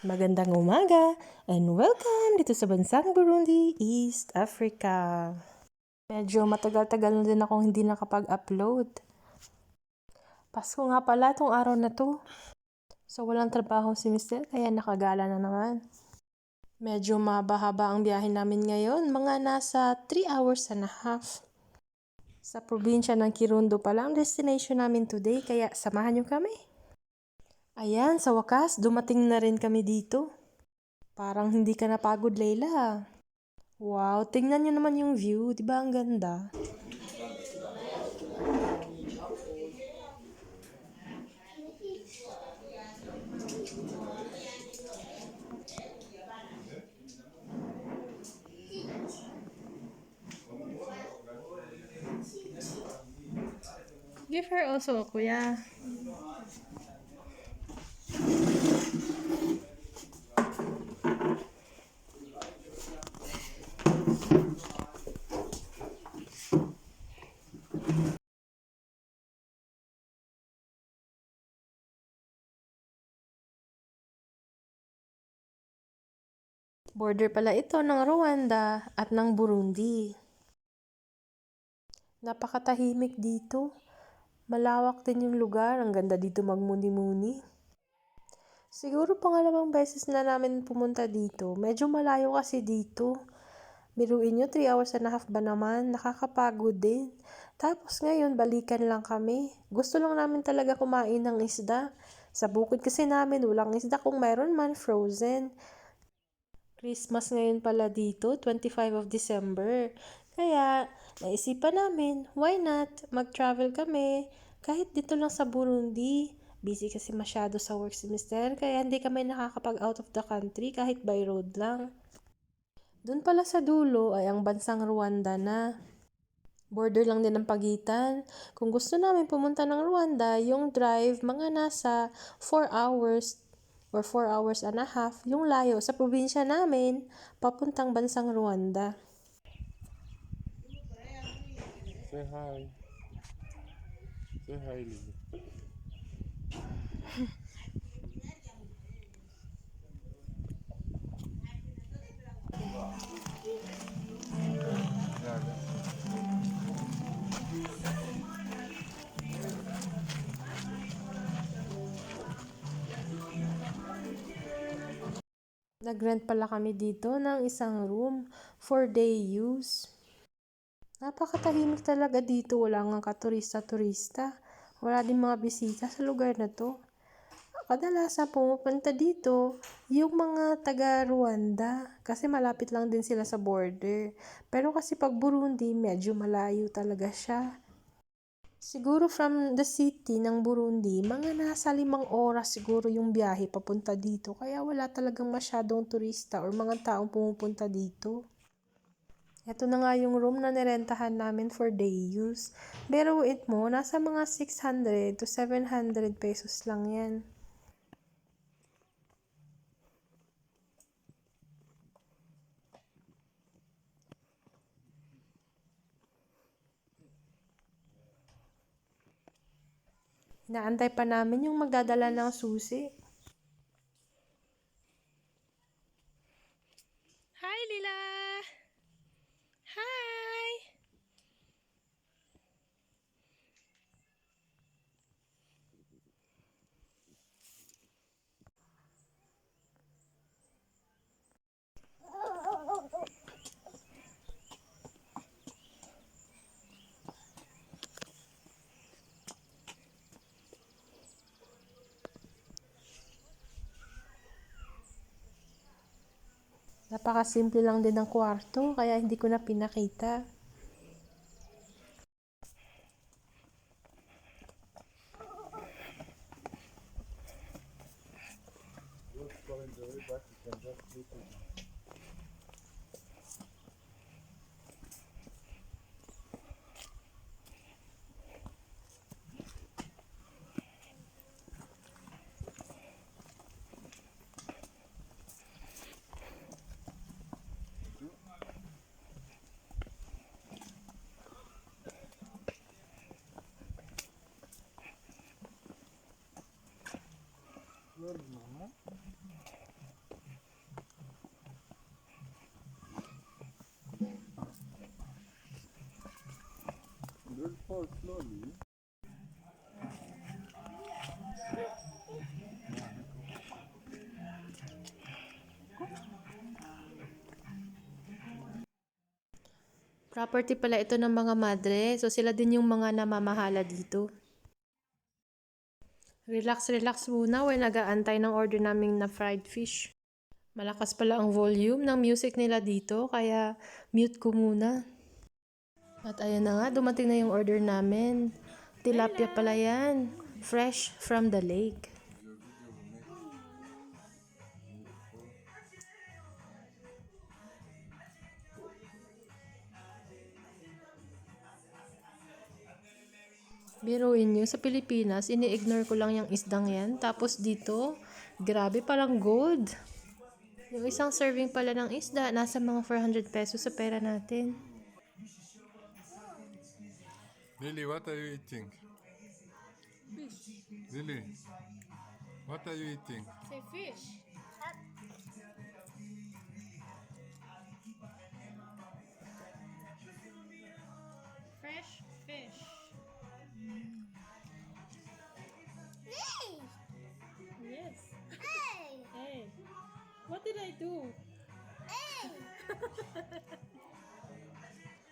Magandang umaga and welcome dito sa bansang Burundi, East Africa. Medyo matagal-tagal na din akong hindi nakapag-upload. Pasko nga pala tong araw na to. So walang trabaho si Mr. kaya nakagala na naman. Medyo mahaba-haba ang biyahe namin ngayon, mga nasa 3 hours and a half. Sa probinsya ng Kirundo pala ang destination namin today, kaya samahan niyo kami. Ayan, sa wakas, dumating na rin kami dito. Parang hindi ka napagod, Leila. Wow, tingnan niyo naman yung view. Di ba ang ganda? Give her also, kuya. Border pala ito ng Rwanda at ng Burundi. Napakatahimik dito. Malawak din yung lugar. Ang ganda dito magmuni-muni. Siguro pangalawang beses na namin pumunta dito. Medyo malayo kasi dito. Biruin nyo, 3 hours and a half ba naman? Nakakapagod din. Tapos ngayon, balikan lang kami. Gusto lang namin talaga kumain ng isda. Sa bukid kasi namin, walang isda kung mayroon man, frozen. Christmas ngayon pala dito, 25 of December. Kaya, naisipan namin, why not? Mag-travel kami. Kahit dito lang sa Burundi. Busy kasi masyado sa work semester, kaya hindi kami nakakapag out of the country kahit by road lang. Doon pala sa dulo ay ang bansang Rwanda na. Border lang din ang pagitan. Kung gusto namin pumunta ng Rwanda, yung drive mga nasa 4 hours or 4 hours and a half yung layo sa probinsya namin papuntang bansang Rwanda. Say hi. Say hi, Lily. Nag-rent pala kami dito ng isang room for day use. Napakatahimik talaga dito. Wala nga katurista-turista. Wala din mga bisita sa lugar na to. Kadalasan pumupunta dito yung mga taga Rwanda kasi malapit lang din sila sa border. Pero kasi pag Burundi, medyo malayo talaga siya. Siguro from the city ng Burundi, mga nasa limang oras siguro yung biyahe papunta dito. Kaya wala talagang masyadong turista or mga taong pumupunta dito. Ito na nga yung room na nirentahan namin for day use. Pero it mo, nasa mga 600 to 700 pesos lang yan. Inaantay pa namin yung magdadala ng susi. Hi, Lila! Hi! Napakasimple lang din ng kwarto, kaya hindi ko na pinakita. slowly. Property pala ito ng mga madre. So sila din yung mga namamahala dito. Relax, relax muna when nag-aantay ng order naming na fried fish. Malakas pala ang volume ng music nila dito, kaya mute ko muna. At ayan na nga, dumating na yung order namin. Tilapia pala yan. Fresh from the lake. Biruin nyo, sa Pilipinas, ini-ignore ko lang yung isdang yan. Tapos dito, grabe parang gold. Yung isang serving pala ng isda, nasa mga 400 pesos sa pera natin. Lily, what are you eating? Lily, what are you eating? Say fish.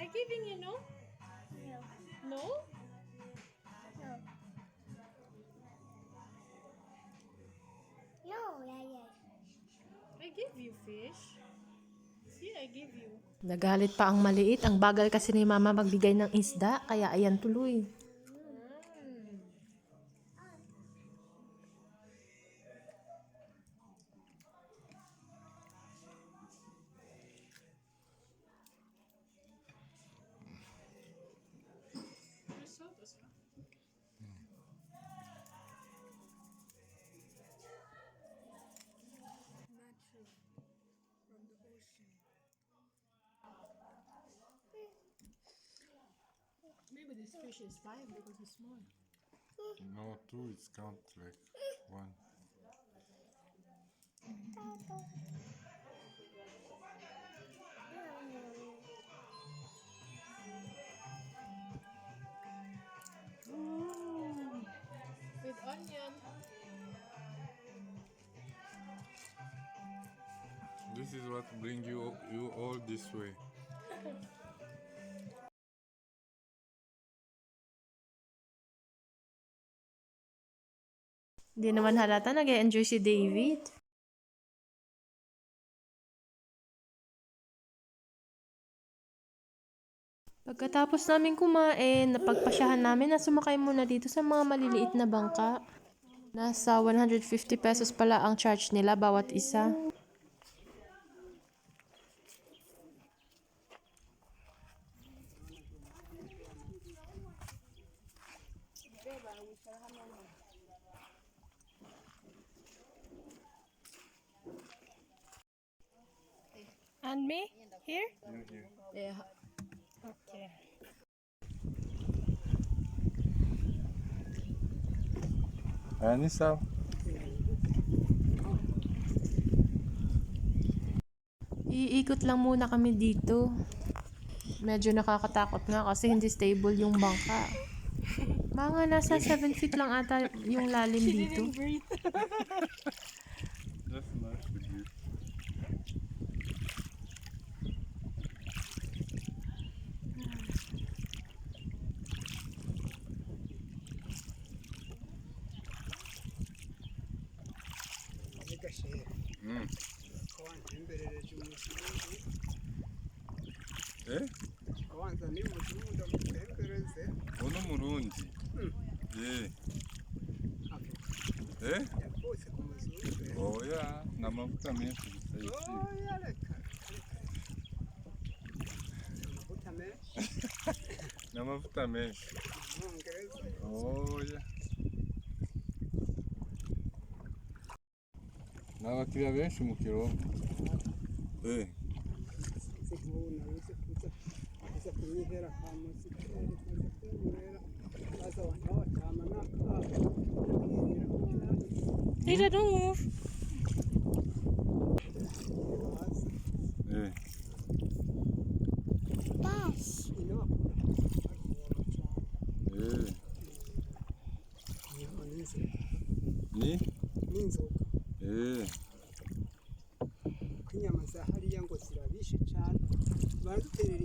I giving you no? No? No, yeah, yeah. I give you fish. See, I give you. Nagalit pa ang maliit. Ang bagal kasi ni mama magbigay ng isda. Kaya ayan tuloy. This fish is five because it's small. No, two is count like one. With onion. This is what bring you you all this way. Hindi naman halata nag enjoy si David. Pagkatapos namin kumain, napagpasyahan namin na sumakay muna dito sa mga maliliit na bangka. Nasa 150 pesos pala ang charge nila bawat isa. And me? Here? Yeah. Okay. Anissa. Iikot lang muna kami dito. Medyo nakakatakot nga kasi hindi stable yung bangka. Mga nasa 7 feet lang ata yung lalim dito. abanza ni umuzungu ndamutembereze uwo Oi, umurundi yavutse eh. ku eh? muzungu oya ni amavuta menshi. Gusa oya. Reka menshi ni amavuta menshi oya yihera akamama zikera zikazinywera maze abantu babacana nta kabo bakizera ko nanjye rero eh. n'umwufu eh. ni n'inzoga kuko inyama za hariya ngo zirabishe cyane baduterera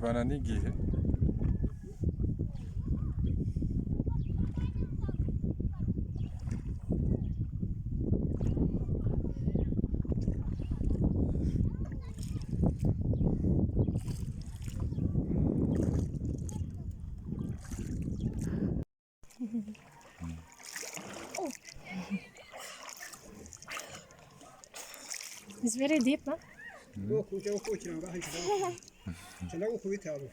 Vanani Gihi. Zveredipa. Loucura, loucura, barra de gukukira ngaho cyenda gukubita abo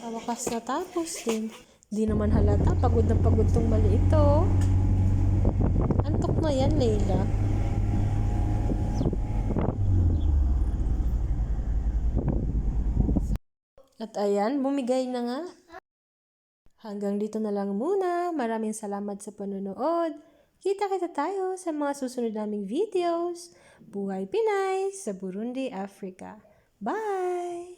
Sa wakas natapos din. Di naman halata, pagod na pagod tong maliit oh. Antok na yan, Leila. At ayan, bumigay na nga. Hanggang dito na lang muna. Maraming salamat sa panonood. Kita-kita tayo sa mga susunod naming videos. Buhay Pinay sa Burundi, Africa. Bye!